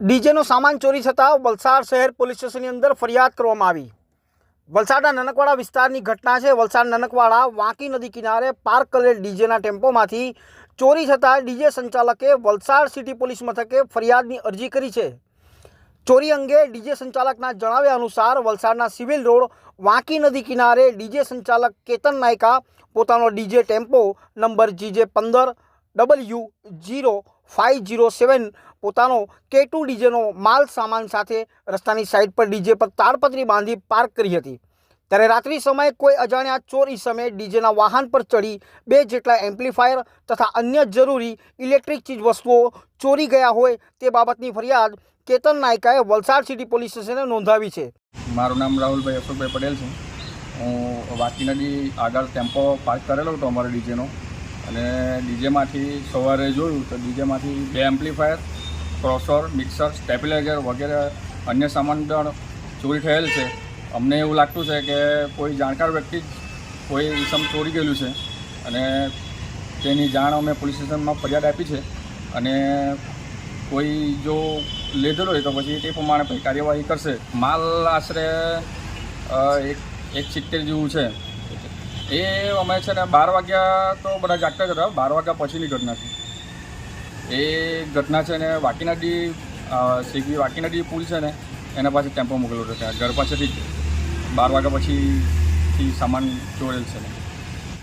ડીજેનો સામાન ચોરી થતાં વલસાડ શહેર પોલીસ સ્ટેશનની અંદર ફરિયાદ કરવામાં આવી. વલસાડના નનકવાડા વિસ્તારની ઘટના છે. વલસાડ નનકવાડા વાંકી નદી કિનારે પાર્ક કરેલ ડીજેના ટેમ્પોમાંથી ચોરી થતાં ડીજે સંચાલકે વલસાડ સિટી પોલીસ મથકે ફરિયાદની અરજી કરી છે. ચોરી અંગે ડીજે સંચાલકના જણાવ્યા અનુસાર વલસાડના સિવિલ રોડ વાંકી નદી કિનારે ડીજે સંચાલક કેતન નાયકા પોતાનો ડીજે ટેમ્પો નંબર જીજે પંદર W zero five zero seven પોતાનો કે ટુ ડીજેનો માલ સામાન સાથે રસ્તાની સાઈડ પર ડીજે પર તાડપત્રી બાંધી પાર્ક કરી હતી. ત્યારે રાત્રિ સમયે કોઈ અજાણ્યા ચોર ઈસમે ડીજેના વાહન પર ચડી બે જેટલા એમ્પ્લીફાયર તથા અન્ય જરૂરી ઇલેક્ટ્રિક ચીજ વસ્તુઓ ચોરી ગયા હોય તે બાબતની ફરિયાદ કેતન નાયકાએ વલસાડ સિટી પોલીસ સ્ટેશને નોંધાવી છે. મારું નામ રાહુલભાઈ અશોકભાઈ પટેલ છે. હું વાકી નદી આગળ ટેમ્પો પાર્ક કરેલો હતો અમારો ડીજેનો. અને ડીજેમાંથી સવારે જોયું તો ડીજેમાંથી બે એમ્પ્લીફાયર ક્રોસર મિક્સર, સ્ટેબિલાઇઝર વગેરે અન્ય સામાન પણ ચોરી થયેલ છે. અમને એવું લાગતું છે કે કોઈ જાણકાર વ્યક્તિ જ કોઈ ઇસમ ચોરી ગયેલું છે અને તેની જાણ અમે પોલીસ સ્ટેશનમાં ફરિયાદ આપી છે અને કોઈ જો લીધેલો હોય તો પછી તે પ્રમાણે પછી કાર્યવાહી કરશે. માલ આશરે એક એક સિત્તેર જેવું છે. એ અમે છે ને બાર વાગ્યા તો બધા જાગતા જ હતા. બાર વાગ્યા પછીની ઘટના છે. એ ઘટના છે ને, વાકીનાડી શેખવી વાકીનાડી પુલ છે ને, એના પાસે ટેમ્પો મોકલેલો ત્યાં. ઘર પાસેથી બાર વાગ્યા પછીથી સામાન ચોરેલ છે ને.